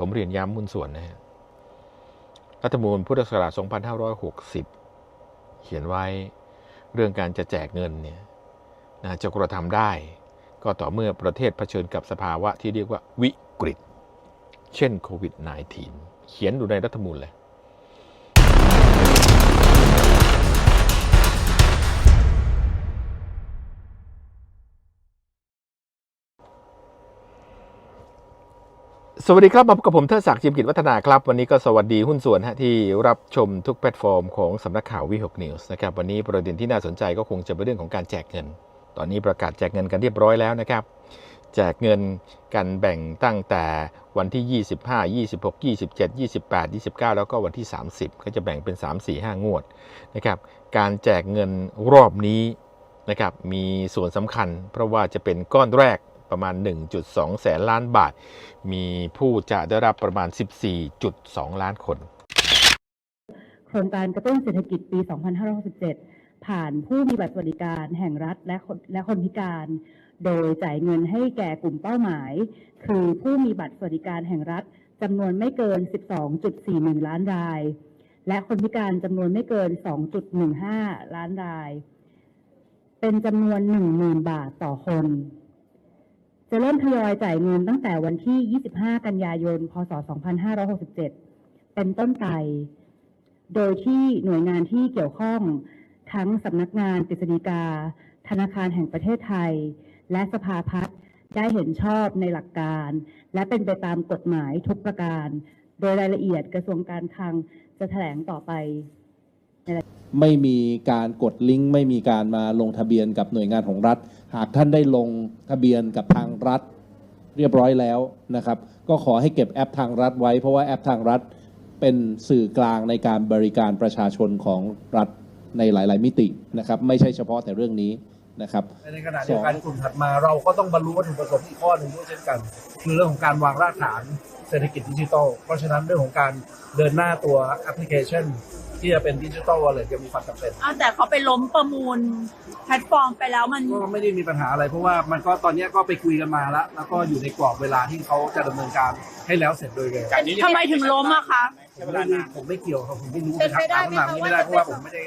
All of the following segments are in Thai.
ผมเรียนย้ำมุนส่วนนะฮะรัฐธรรมนูญพุทธศักราช 2560 เขียนไว้เรื่องการจะแจกเงินเนี่ยนะจะกระทำได้ ก็ต่อเมื่อประเทศเผชิญกับสภาวะที่เรียกว่าวิกฤต เช่นโควิด -19 เขียนอยู่ในรัฐธรรมนูญเลย สวัสดีครับ มาพบกับผมเทิดศักดิ์จิมกิจวัฒนาครับ วันนี้ก็สวัสดีหุ้นส่วนฮะที่รับชมทุกแพลตฟอร์มของสำนักข่าววิหกนิวส์นะครับวันนี้ประเด็นที่น่าสนใจก็คงจะเป็นเรื่องของการแจกเงิน ตอนนี้ประกาศแจกเงินกันเรียบร้อยแล้วนะครับ แจกเงินกันแบ่งตั้งแต่วันที่ 25 26 27 28 29 แล้วก็วันที่ 30 ก็จะแบ่งเป็น 3 4 5 งวดนะครับการแจกเงินรอบนี้นะครับมีส่วนสำคัญ เพราะว่าจะเป็นก้อนแรก ประมาณ 1.2 แสนล้านบาท มีผู้จะได้รับประมาณ 14.2 ล้านคน โครงการกระตุ้นเศรษฐกิจปี 2567 ผ่านผู้มีบัตรสวัสดิการแห่งรัฐและคนและคนพิการ โดยจ่ายเงินให้แก่กลุ่มเป้าหมาย คือผู้มีบัตรสวัสดิการแห่งรัฐจำนวนไม่เกิน 12.41 ล้านราย และคนพิการจำนวนไม่เกิน 2.15 ล้านราย เป็นจำนวน 10,000 บาทต่อคน จะเริ่มทยอยจ่ายเงินตั้งแต่วันที่ 25 กันยายน พศ 2567 เป็นต้นไป โดยที่หน่วยงานที่เกี่ยวข้องทั้งสำนักงานกฤษฎีกา ธนาคารแห่งประเทศไทย และสภาพัฒน์ได้เห็นชอบในหลักการ และเป็นไปตามกฎหมายทุกประการ โดยรายละเอียดกระทรวงการคลังจะแถลงต่อไป ไม่มีการกดลิงก์ไม่มีการมาลงทะเบียนกับหน่วยงานของรัฐ หากท่านได้ลงทะเบียนกับทางรัฐเรียบร้อยแล้วนะครับ ก็ขอให้เก็บแอปทางรัฐไว้ เพราะว่าแอปทางรัฐเป็นสื่อกลางในการบริการประชาชนของรัฐในหลาย ๆ มิตินะครับ ไม่ใช่เฉพาะแต่เรื่องนี้นะครับในขณะเดียวกันกลุ่มถัดมาเราก็ต้องบรรลุวัตถุประสงค์อีกข้อหนึ่งด้วยเช่นกัน คือเรื่องของการวางรากฐานเศรษฐกิจดิจิทัลเพราะฉะนั้นเรื่องของการเดินหน้าตัวแอปพลิเคชัน ที่จะเป็นดิจิทัลวอลเล็ตยังมีความจำเป็นอ้าวแต่เขาไปล้มประมูลแพลตฟอร์มไปแล้วมัน ก็ไม่ได้มีปัญหาอะไร เพราะว่ามันก็ตอนนี้ก็ไปคุยกันมาแล้ว แล้วก็อยู่ในกรอบเวลาที่เขาจะดำเนินการให้แล้วเสร็จโดยเร็วทำไมถึงล้มอะคะผมไม่ได้ผมไม่เกี่ยวครับผมไม่รู้นะครับถามคำถามนี้ไม่ได้เพราะว่าผมไม่ได้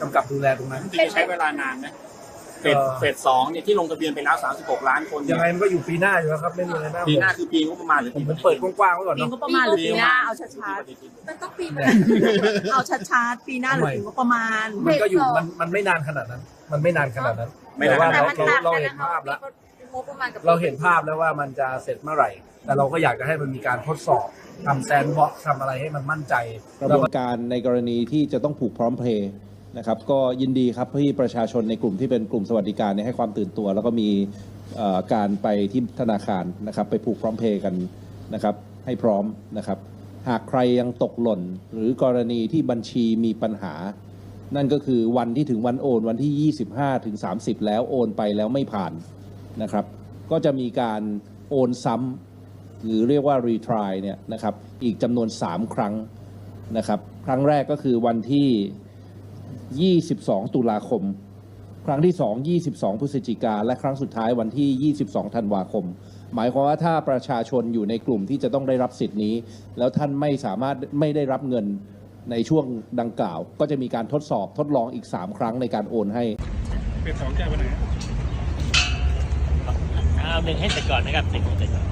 กำกับดูแลตรงนั้น จริงๆใช้เวลานานนะ เฟสเอ่อเฟสสองเนี่ยที่ลงทะเบียนไปแล้ว 36 ล้านคนยังไงมันก็อยู่ปีหน้าอยู่แล้วครับไม่มีอะไรน่าปีห่วหน้างคือปีงบประมาณหรือผมปีเปิดกว้างๆไว้ก่อนปีเนาะ งบประมาณหรือปีหน้าเอาชัดมันต้องปีเนี่ยๆเอาชัดๆปีหน้าหรือปีงบประมาณ มันก็อยู่มันมันไม่นานขนาดนั้น มันไม่นานขนาดนั้นไม่แต่นาน ว่านะเราเราเราเห็นภาพแล้ว งบประมาณกับเราเห็นภาพแล้วว่ามันจะเสร็จเมื่อไหร่ แต่เราก็อยากจะให้มันมีการทดสอบทำแซนด์บ็อกซ์ทำอะไรให้มันมั่นใจกระแล้วบวก็นการในกรณีที่จะต้องผูกพร้อมเพลย์ นะครับก็ยินดีครับที่ประชาชนในกลุ่มที่เป็นกลุ่มสวัสดิการเนี่ยให้ความตื่นตัว แล้วก็มีการไปที่ธนาคารนะครับไปผูกพร้อมเพลย์กันนะครับให้พร้อมนะครับ หากใครยังตกหล่น หรือกรณีที่บัญชีมีปัญหา นั่นก็คือวันที่ถึงวันโอน วันที่ 25ถึง30 แล้วโอนไปแล้วไม่ผ่านนะครับ ก็จะมีการโอนซ้ำหรือเรียกว่ารีทรายเนี่ยนะครับอีกจำนวน 3 ครั้งนะครับ ครั้งแรกก็คือวันที่ 22 ตุลาคม ครั้งที่ 2 22 พฤศจิกา และครั้งสุดท้ายวันที่ 22 ธันวาคม หมายความว่าถ้าประชาชนอยู่ในกลุ่มที่จะต้องได้รับสิทธิ์นี้ แล้วท่านไม่สามารถไม่ได้รับเงินในช่วงดังกล่าว ก็จะมีการทดสอบทดลองอีก 3 ครั้งในการโอนให้เอาหนึ่งให้เสร็จก่อนนะครับหนึ่งให้เสร็จก่อน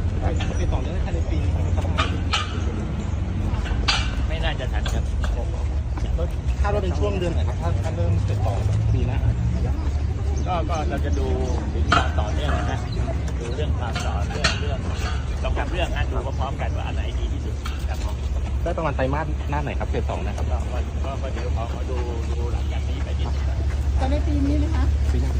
ติดต่อเรื่องภายในปีไม่น่าจะทันครับ คาดว่าเป็นช่วงเดือนไหนครับถ้าถ้าเริ่มติดต่อปีหน้าก็ก็เราจะดูถึงความต่อเนื่องนะดูเรื่องความต่อเนื่องเรื่องสองสามเรื่องนะดูพร้อมๆกันว่าอันไหนดีที่สุดครับผมได้ประมาณไตรมาสหน้าไหนครับเฟสสองนะครับก็ก็ก็ก็เดี๋ยวขอขอดูดูหลังจากนี้ไปนิดนึงก่อนจะในปีนี้ไหมคะปีหน้า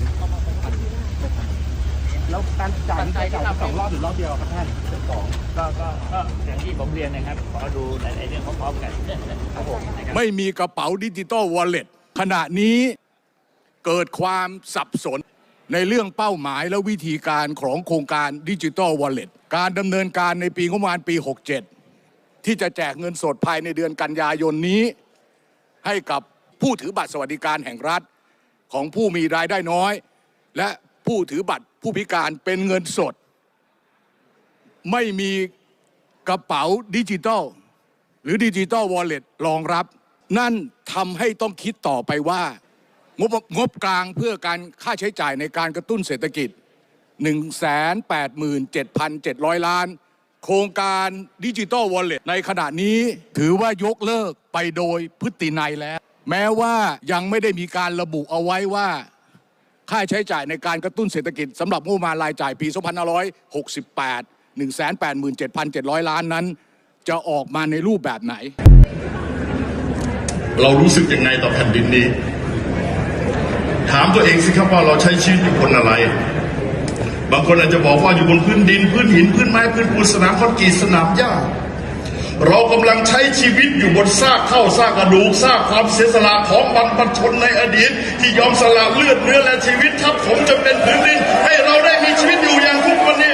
แล้วการจ่ายจ่ายจ่ายสองรอบหรือรอบเดียวครับท่านเฟสสองก็ก็ก็อย่างที่ผมเรียนนะครับขอดูหลายๆเรื่องพร้อมๆกันครับผมนะครับไม่มีกระเป๋าดิจิตอลวอลเล็ตขณะนี้เกิดความสับสนในเรื่องเป้าหมายและวิธีการของโครงการดิจิตอลวอลเล็ตการดำเนินการในปีงบประมาณปี 67 ที่จะแจกเงินสดภายในเดือนกันยายนนี้ ให้กับผู้ถือบัตรสวัสดิการแห่งรัฐของผู้มีรายได้น้อย และ ผู้ถือบัตรผู้พิการเป็นเงินสด ไม่มีกระเป๋าดิจิตอลหรือดิจิตอลวอลเล็ตรองรับ นั่นทำให้ต้องคิดต่อไปว่า งบงบกลางเพื่อการค่าใช้จ่ายในการกระตุ้นเศรษฐกิจ 187,700 ล้าน โครงการดิจิ t a ลวอลเล็ตในขณะนี้ถือว่ายกเลิกไปโดยพฤตินัยแล้ว แม้ว่ายังไม่ได้มีการระบุเอาไว้ว่า ค่าใช้จ่ายในการกระตุ้นเศรษฐกิจสำหรับงบประมาณรายจ่ายปี 2568 187,700 ล้านนั้น จะออกมาในรูปแบบไหน เรารู้สึกยังไงต่อแผ่นดินนี้ ถามตัวเองสิครับว่าเราใช้ชีวิตอยู่บนอะไร บางคนอาจจะบอกว่าอยู่บนพื้นดิน พื้นหิน พื้นไม้ พื้นปูนสนามคอนกรีตสนามหญ้า เรากำลังใช้ชีวิตอยู่บนซากเท่าซากกระดูกซากความเสียสละของบรรพชนในอดีต ที่ยอมสละเลือดเนื้อและชีวิตทับผมจะเป็นพื้นดินให้เราได้มีชีวิตอยู่อย่างทุกวันนี้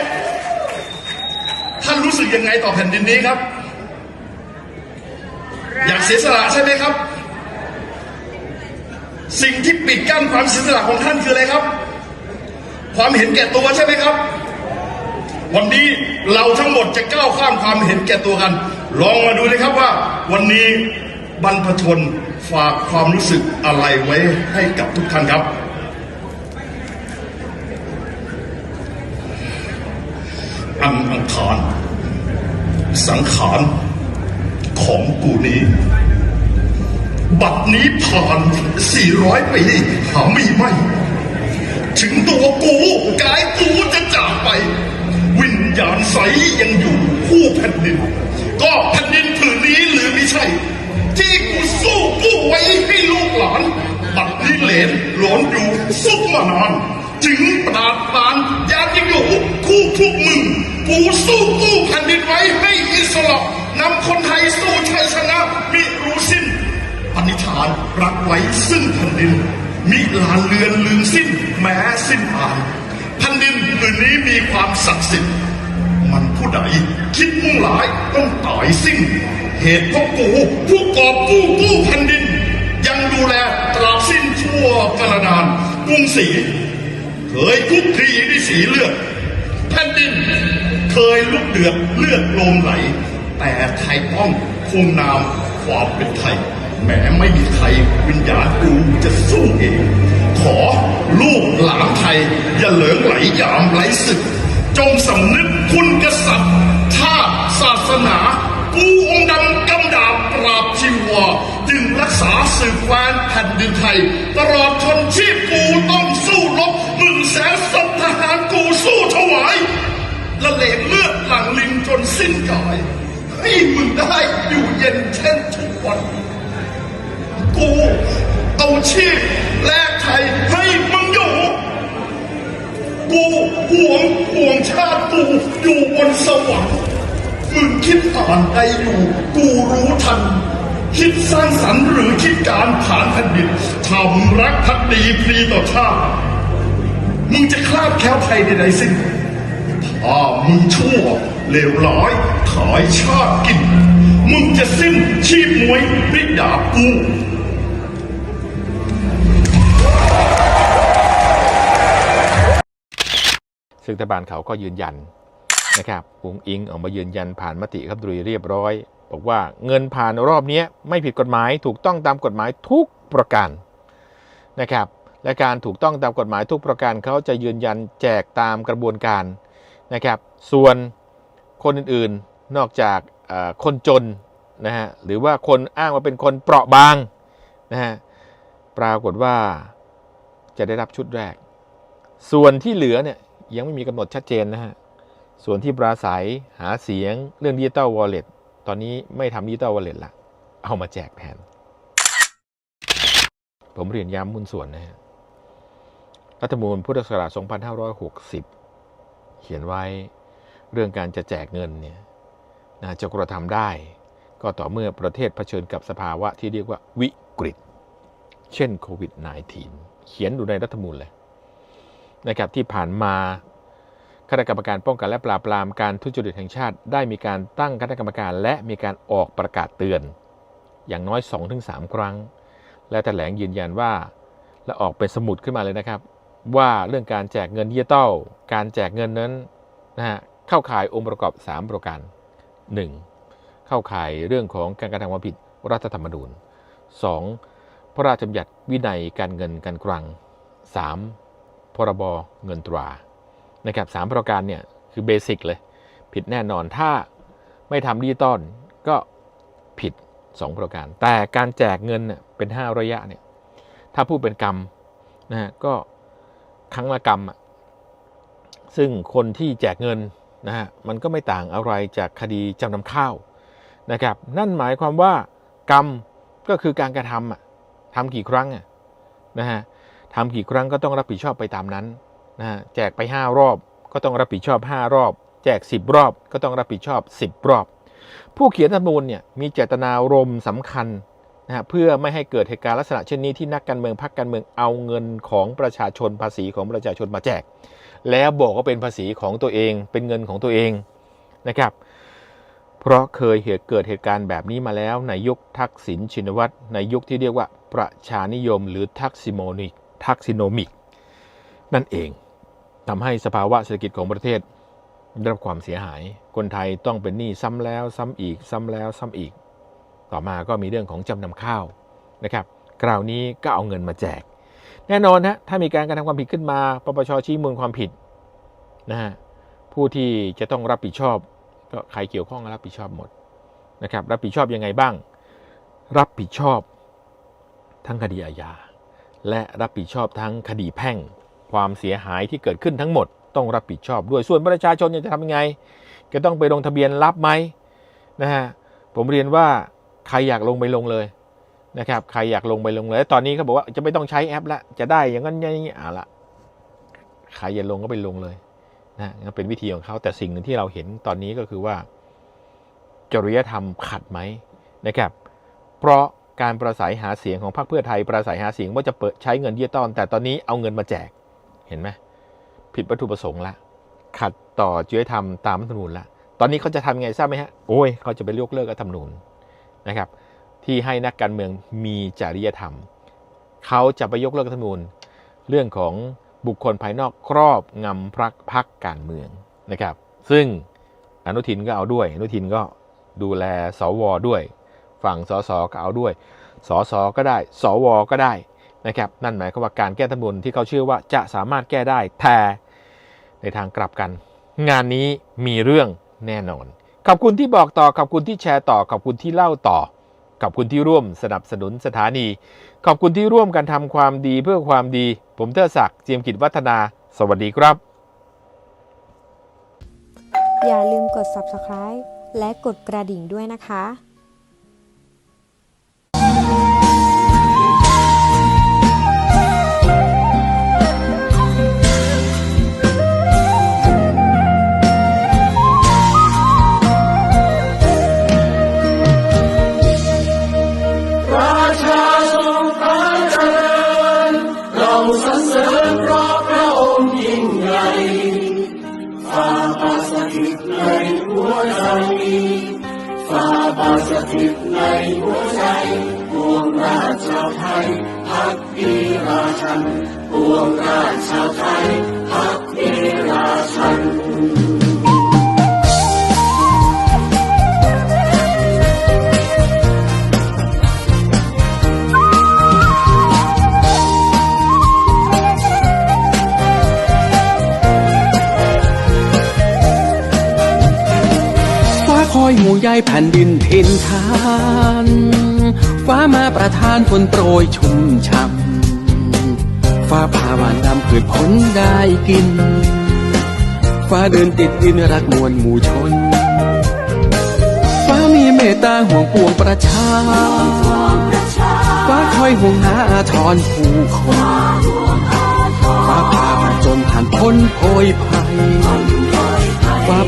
ท่านรู้สึกยังไงต่อแผ่นดินนี้ครับ อยากเสียสละใช่ไหมครับ สิ่งที่ปิดกั้นความเสียสละของท่านคืออะไรครับ ความเห็นแก่ตัวใช่ไหมครับวันนี้เราทั้งหมดจะก้าวข้ามความเห็นแก่ตัวกัน ลองมาดูเลยครับว่าวันนี้บรรพชนฝากความรู้สึกอะไรไว้ให้กับทุกท่านครับ อังอังคารสังขารของกูนี้ บัดนี้ผ่าน 400 ปีหามีไม่ ถึงตัวกูกายกูจะจากไป วิญญาณใสยังอยู่คู่แผ่นดิน ก็แผ่นดินผืนนี้หรือไม่ใช่ ที่กูสู้กู้ไว้ให้ลูกหลานบัดนี้เหลนหลอนอยู่สุกมานานถึงปราดปรานยานยังอยู่คู่พวกมึง กูสู้กู้แผ่นดินไว้ให้อิสระนำคนไทยสู้ชัยชนะมิรู้สิ้นปณิธานรักไว้ซึ่งแผ่นดิน มิลานเลือนลืมสิ้นแม้สิ้นปานแผ่นดินผืนนี้มีความศักดิ์สิทธิ์ มันผู้ใดคิดมุ่งหลายต้องตายสิ้น เหตุเพราะกูผู้กอบกู้กู้แผ่นดิน ยังดูแลตราบสิ้นชั่วกระนานกรุงศรีเคยคุกคีด้วยสีเลือดแผ่นดิน เคยลุกเดือดเลือดโลมไหล แต่ไทยต้องคงนามความเป็นไทยแม้ไม่มีใครวิญญาณกูจะสู้เอง ขอลูกหลานไทย อย่าเหลิงไหลยามไหลศึก จงสำนึกคุณกษัตริย์ชาติศาสนากูองค์ดำกำดาบปราบชีวาจึงรักษาสืบแคว้นแผ่นดินไทย ตลอดชนชีพกูต้องสู้รบหนึ่งแสนสัทหารกูสู้ถวายละเลงเลือดหลังลิงจนสิ้นกายให้มึงได้อยู่เย็นเช่นทุกวัน กูเอาชีพ ห่วงห่วงชาติกูอยู่บนสวรรค์มึงคิดอ่านใดอยู่ กูรู้ทัน คิดสร้างสรรค์หรือคิดการผ่านแผ่นดินทำรักพักดีพรีต่อชาติมึงจะคลาดแคล้วไทยใดๆสิ้นถ้ามึงชั่วเลวร้ายขายชาติกิน มึงจะสิ้นชีพมวยด้วยดาบกู ซึ่งรัฐบาลเขาก็ยืนยันนะครับปุงอิงออกมายืนยันผ่านมติครับดุยเรียบร้อย บอกว่าเงินผ่านรอบนี้ไม่ผิดกฎหมายถูกต้องตามกฎหมายทุกประการนะครับและการถูกต้องตามกฎหมายทุกประการเขาจะยืนยันแจกตามกระบวนการนะครับ ส่วนคนอื่นๆนอกจากคนจนนะฮะหรือว่าคนอ้างว่าเป็นคนเปราะบางนะฮะปรากฏว่าจะได้รับชุดแรก ส่วนที่เหลือเนี่ย ยังไม่มีกำหนดชัดเจนนะฮะ ส่วนที่ปราศัยหาเสียงเรื่องดิจิตอลวอลเล็ตตอนนี้ไม่ทำดิจิตอลวอลเล็ตละ เอามาแจกแทน ผมเรียนย้ำหุ้นส่วนนะฮะ รัฐธรรมนูญพุทธศักราช 2560 เขียนไว้เรื่องการจะแจกเงินเนี่ยนะจะกระทำได้ ก็ต่อเมื่อประเทศเผชิญกับสภาวะที่เรียกว่าวิกฤต เช่นโควิด -19 เขียนอยู่ในรัฐธรรมนูญเลย นะครับที่ผ่านมาคณะกรรมการป้องกันและปราบปรามการทุจริตแห่งชาติ ได้มีการตั้งคณะกรรมการและมีการออกประกาศเตือน อย่างน้อย 2-3 ครั้ง และแถลงยืนยันว่า และออกเป็นสมุดขึ้นมาเลยนะครับ ว่าเรื่องการแจกเงินดิจิตอลการแจกเงินนั้นนะฮะเข้าข่ายองค์ประกอบ 3 ประการ 1. เข้าข่ายเรื่องของการกระทำความผิดรัฐธรรมนูญ 2. พระราชบัญญัติวินัยการเงินการคลัง 3. พรบเงินตรานะครับสามประการเนี่ยคือเบสิกเลย ผิดแน่นอนถ้าไม่ทำดิจิตอลก็ผิด 2 ประการ แต่การแจกเงินเนี่ยเป็น 5 ระยะเนี่ยถ้าพูดเป็นกรรมนะฮะก็ครั้งละกรรมอะซึ่งคนที่แจกเงินนะฮะมันก็ไม่ต่างอะไรจากคดีจำนำข้าวนะครับนั่นหมายความว่ากรรมก็คือการกระทำอะทำกี่ครั้งอะนะฮะ ทำกี่ครั้งก็ต้องรับผิดชอบไปตามนั้นนะฮะแจกไป 5 รอบ ก็ต้องรับผิดชอบ 5 รอบ แจก 10 รอบ ก็ต้องรับผิดชอบ 10 รอบ ผู้เขียนรัฐมนูญเนี่ยมีเจตนารมณ์สำคัญนะฮะเพื่อไม่ให้เกิดเหตุการณ์ลักษณะเช่นนี้ที่นักการเมืองพรรคการเมืองเอาเงินของประชาชนภาษีของประชาชนมาแจก แล้วบอกว่าเป็นภาษีของตัวเอง เป็นเงินของตัวเองนะครับเพราะเคยเหตุเกิดเหตุการณ์แบบนี้มาแล้วในยุคทักษิณชินวัตรในยุคที่เรียกว่าประชานิยมหรือทักซิโมนิก ทักซิโนมิก นั่นเองทำให้สภาวะเศรษฐกิจของประเทศได้รับความเสียหาย คนไทยต้องเป็นหนี้ซ้ำแล้วซ้ำอีก ซ้ำแล้วซ้ำอีก ต่อมาก็มีเรื่องของจำนำข้าวนะครับ คราวนี้ก็เอาเงินมาแจก แน่นอนนะถ้ามีการกระทำความผิดขึ้นมา ปปชชี้มูลความผิดนะฮะผู้ที่จะต้องรับผิดชอบ ก็ใครเกี่ยวข้องก็รับผิดชอบหมดนะครับ รับผิดชอบยังไงบ้าง รับผิดชอบทั้งคดีอาญา และรับผิดชอบทั้งคดีแพ่ง ความเสียหายที่เกิดขึ้นทั้งหมด ต้องรับผิดชอบด้วยส่วนประชาชนจะทำยังไงจะต้องไปลงทะเบียนรับไหมนะฮะผมเรียนว่าใครอยากลงไปลงเลยนะครับใครอยากลงไปลงเลย ตอนนี้เขาบอกว่าจะไม่ต้องใช้แอปละจะได้อย่างนั้นอย่างนี้อะละใครจะลงก็ไปลงเลยนะนั่นเป็นวิธีของเขาแต่สิ่งหนึ่งที่เราเห็นตอนนี้ก็คือว่า จริยธรรมขัดไหมนะครับ เพราะ การประสัยหาเสียงของพรรคเพื่อไทยประสัยหาเสียงว่าจะเปิดใช้เงินดิจิตอลแต่ตอนนี้เอาเงินมาแจกเห็นไหมผิดวัตถุประสงค์ละ ขัดต่อจริยธรรมตามรัฐธรรมนูญละตอนนี้เขาจะทำไงทราบไหมฮะโอ้ยเขาจะไปยกเลิกรัฐธรรมนูญนะครับ ที่ให้นักการเมืองมีจริยธรรมเขาจะไปยกเลิกรัฐธรรมนูญเรื่องของบุคคลภายนอกครอบงำพรรคพักการเมืองนะครับ ซึ่งอนุทินก็เอาด้วย อนุทินก็ดูแลสวด้วย ฝั่งสสก็เอาด้วยสสก็ได้ สวก็ได้นะครับนั่นหมายความว่าการแก้รัฐธรรมนูญที่เขาเชื่อว่าจะสามารถแก้ได้แต่ในทางกลับกัน งานนี้มีเรื่องแน่นอน ขอบคุณที่บอกต่อ ขอบคุณที่แชร์ต่อ ขอบคุณที่เล่าต่อ ขอบคุณที่ร่วมสนับสนุนสถานี ขอบคุณที่ร่วมกันทำความดีเพื่อความดี ผมเทอศักดิ์เจียมกิจวัฒนา สวัสดีครับ อย่าลืมกด subscribe และกดกระดิ่งด้วยนะคะ จิตในหัวใจปวงราชาไทยพักดีราชันปวงราชาไทย ใยแผ่นดินเพ็นทาน ฟ้ามาประทานฝนโปรยชุ่มช่ำฟ้าผ่าหวานดำผืนผลได้กิน ฟ้าเดินติดดินรักมวลหมู่ชน ฟ้ามีเมตตาห่วงปวงประชา ฟ้าคอยห่วงหาอาทรผู้คน ฟ้าผ่าจนผ่านพ้นโพยภัย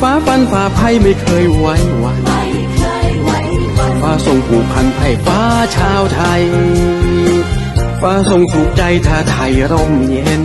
ฟ้าฟันฝ่าภัยไม่เคยไว้วันฟ้าทรงผูกพันไพ่ฟ้าชาวไทย ฟ้าทรงสุขใจถ้าไทยร่มเย็น